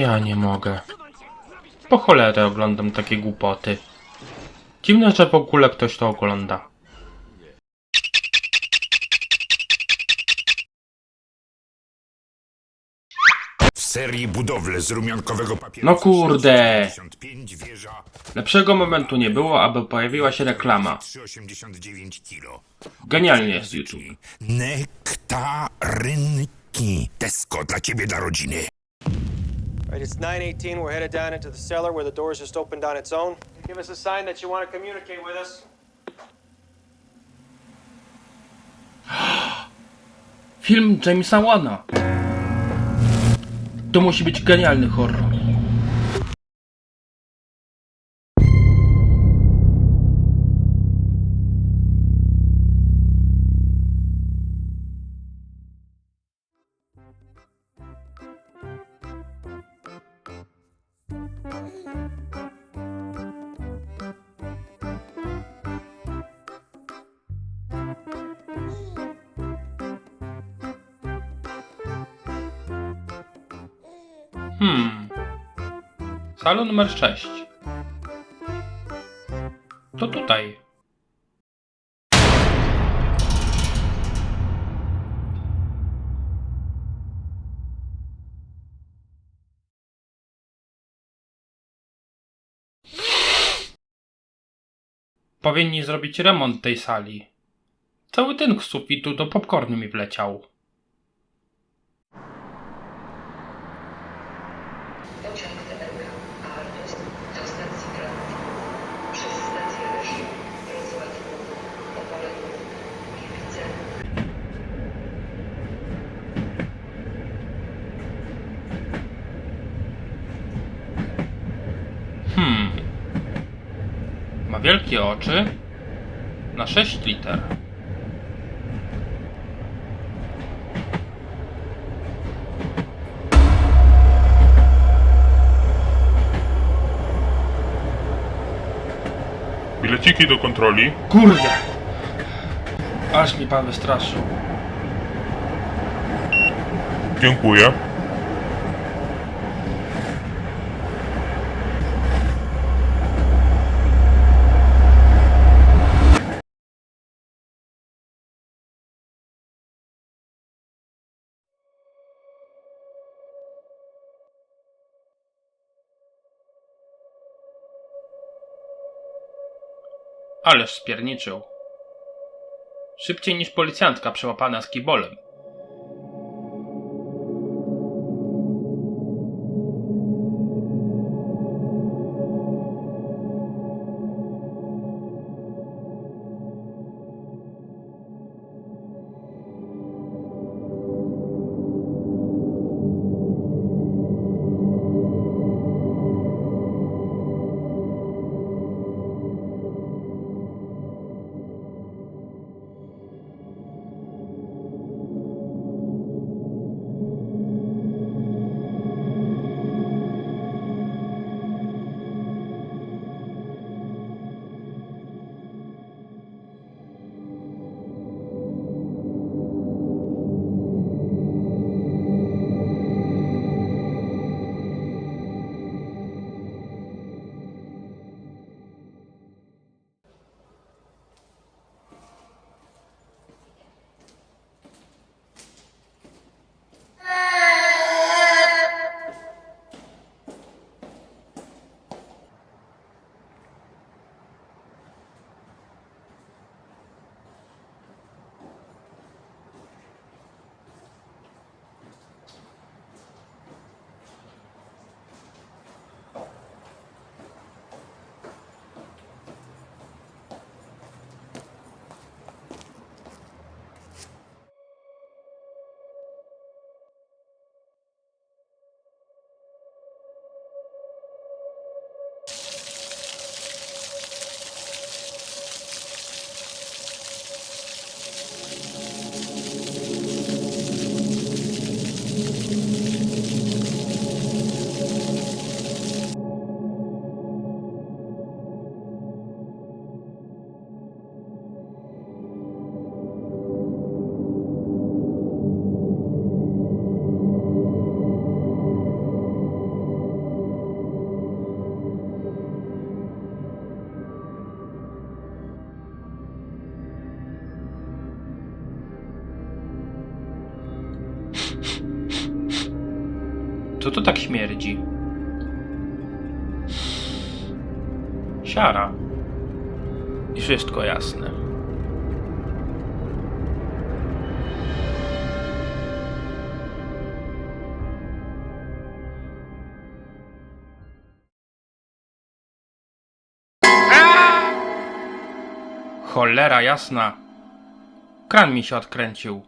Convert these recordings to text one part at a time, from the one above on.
Ja nie mogę. Po cholerę oglądam takie głupoty. Dziwne, że w ogóle ktoś to ogląda. W serii budowle z rumiankowego papieru. No kurde. 65 wieża Lepszego momentu nie było, aby pojawiła się reklama. 3,89 kilo. Genialnie jest YouTube. Nektarynki. Tesco dla ciebie, dla rodziny. Right, it's 918. We're headed down into the cellar where the doors just opened on its own. Give us a sign that you want to communicate with us. Film Jamesa Wana. To musi być genialny horror. Hmm. Salon numer 6. To tutaj. Powinni zrobić remont tej sali. Cały tynk z sufitu do popcornu mi wleciał. Pociąg TLK Artus do stacji Grand. Przez stację Leszno, Wrocław, Opole, Gliwice. Hmm. Ma wielkie oczy. Na 6 liter. Bileciki do kontroli. Kurde! Aż mi pan wystraszył. Dziękuję. Ależ spierniczył. Szybciej niż policjantka przełapana z kibolem. Co to tak śmierdzi? Siara. I wszystko jasne. Cholera jasna. Kran mi się odkręcił.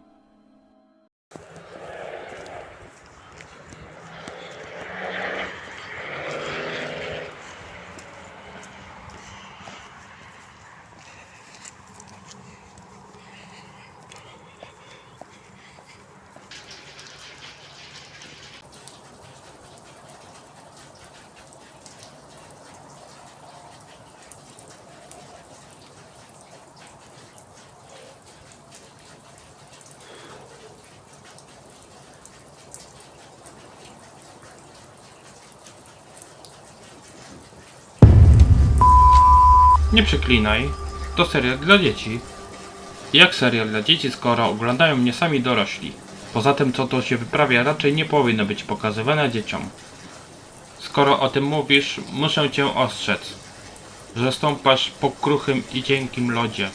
Nie przeklinaj. To serial dla dzieci. Jak serial dla dzieci, skoro oglądają mnie sami dorośli? Poza tym, co to się wyprawia, raczej nie powinno być pokazywane dzieciom. Skoro o tym mówisz, muszę cię ostrzec, że stąpasz po kruchym i cienkim lodzie.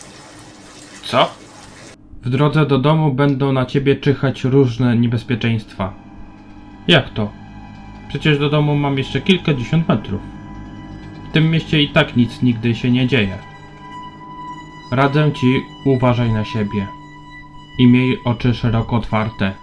Co? W drodze do domu będą na ciebie czyhać różne niebezpieczeństwa. Jak to? Przecież do domu mam jeszcze kilkadziesiąt metrów. Tym mieście i tak nic nigdy się nie dzieje. Radzę ci, uważaj na siebie. I miej oczy szeroko otwarte.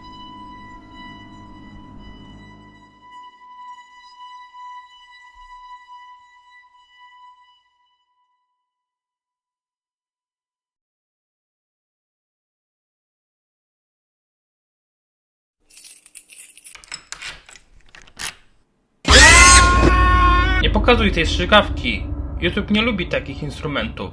Pokazuj tej strzykawki. YouTube nie lubi takich instrumentów.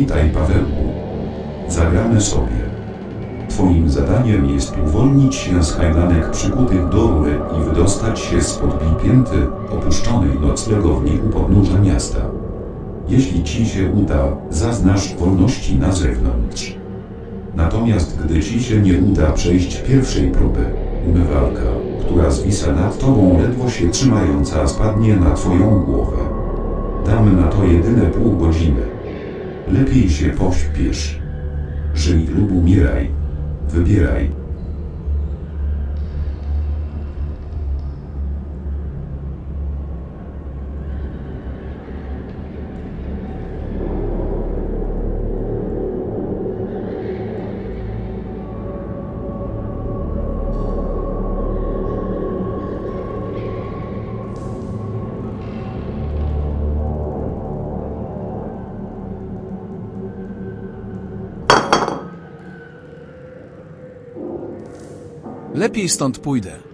Witaj Pawełku. Zagramy sobie. Twoim zadaniem jest uwolnić się z hajlanek przykutych do rury i wydostać się spod pięty opuszczonej noclegowni u podnóża miasta. Jeśli ci się uda, zaznasz wolności na zewnątrz. Natomiast gdy ci się nie uda przejść pierwszej próby, umywalka, która zwisa nad tobą ledwo się trzymająca spadnie na twoją głowę. Damy na to jedyne pół godziny. Lepiej się pośpiesz. Żyj lub umieraj. Wybieraj. Lepiej stąd pójdę.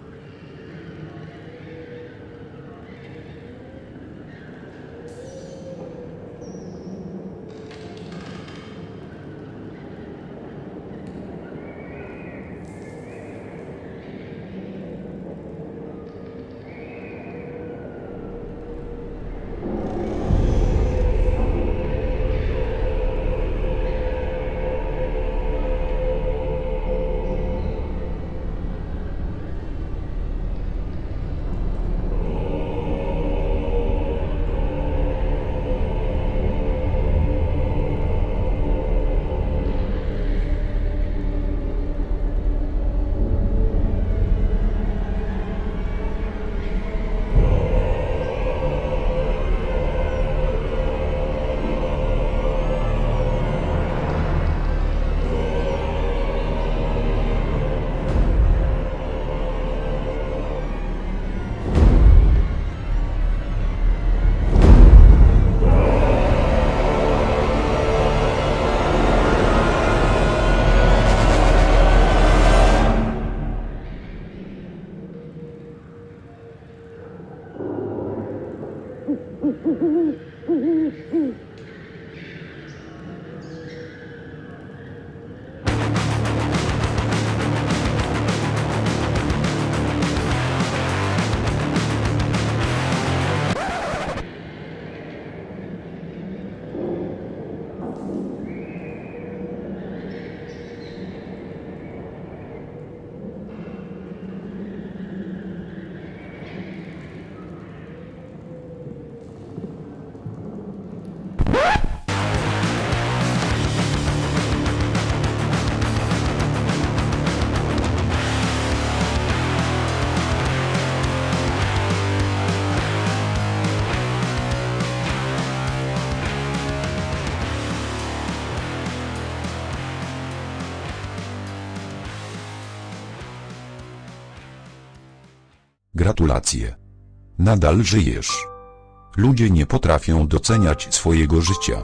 Gratulacje. Nadal żyjesz. Ludzie nie potrafią doceniać swojego życia.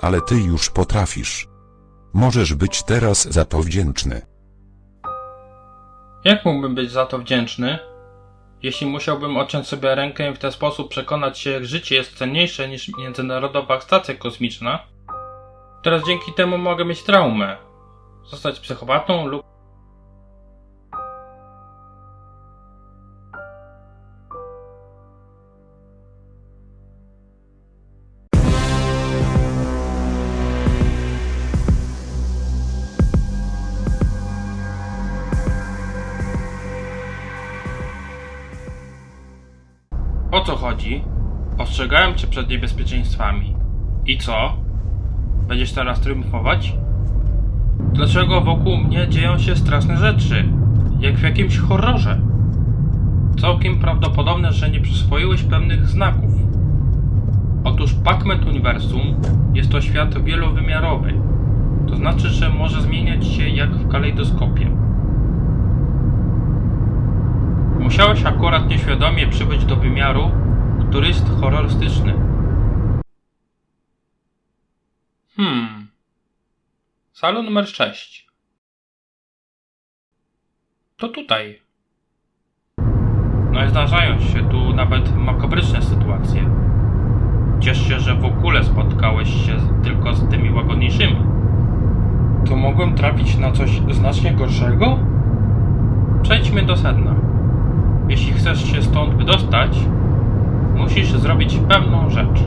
Ale ty już potrafisz. Możesz być teraz za to wdzięczny. Jak mógłbym być za to wdzięczny? Jeśli musiałbym odciąć sobie rękę i w ten sposób przekonać się, jak życie jest cenniejsze niż międzynarodowa stacja kosmiczna, teraz dzięki temu mogę mieć traumę. Zostać psychopatą lub przed niebezpieczeństwami. I co? Będziesz teraz triumfować? Dlaczego wokół mnie dzieją się straszne rzeczy? Jak w jakimś horrorze. Całkiem prawdopodobne, że nie przyswoiłeś pewnych znaków. Otóż Pac-Man Uniwersum jest to świat wielowymiarowy. To znaczy, że może zmieniać się jak w kalejdoskopie. Musiałeś akurat nieświadomie przybyć do wymiaru, który jest horrorystyczny. Hmm. Salon numer 6. To tutaj. No i zdarzają się tu nawet makabryczne sytuacje. Ciesz się, że w ogóle spotkałeś się tylko z tymi łagodniejszymi. To mogłem trafić na coś znacznie gorszego? Przejdźmy do sedna. Jeśli chcesz się stąd wydostać, musisz zrobić pewną rzecz.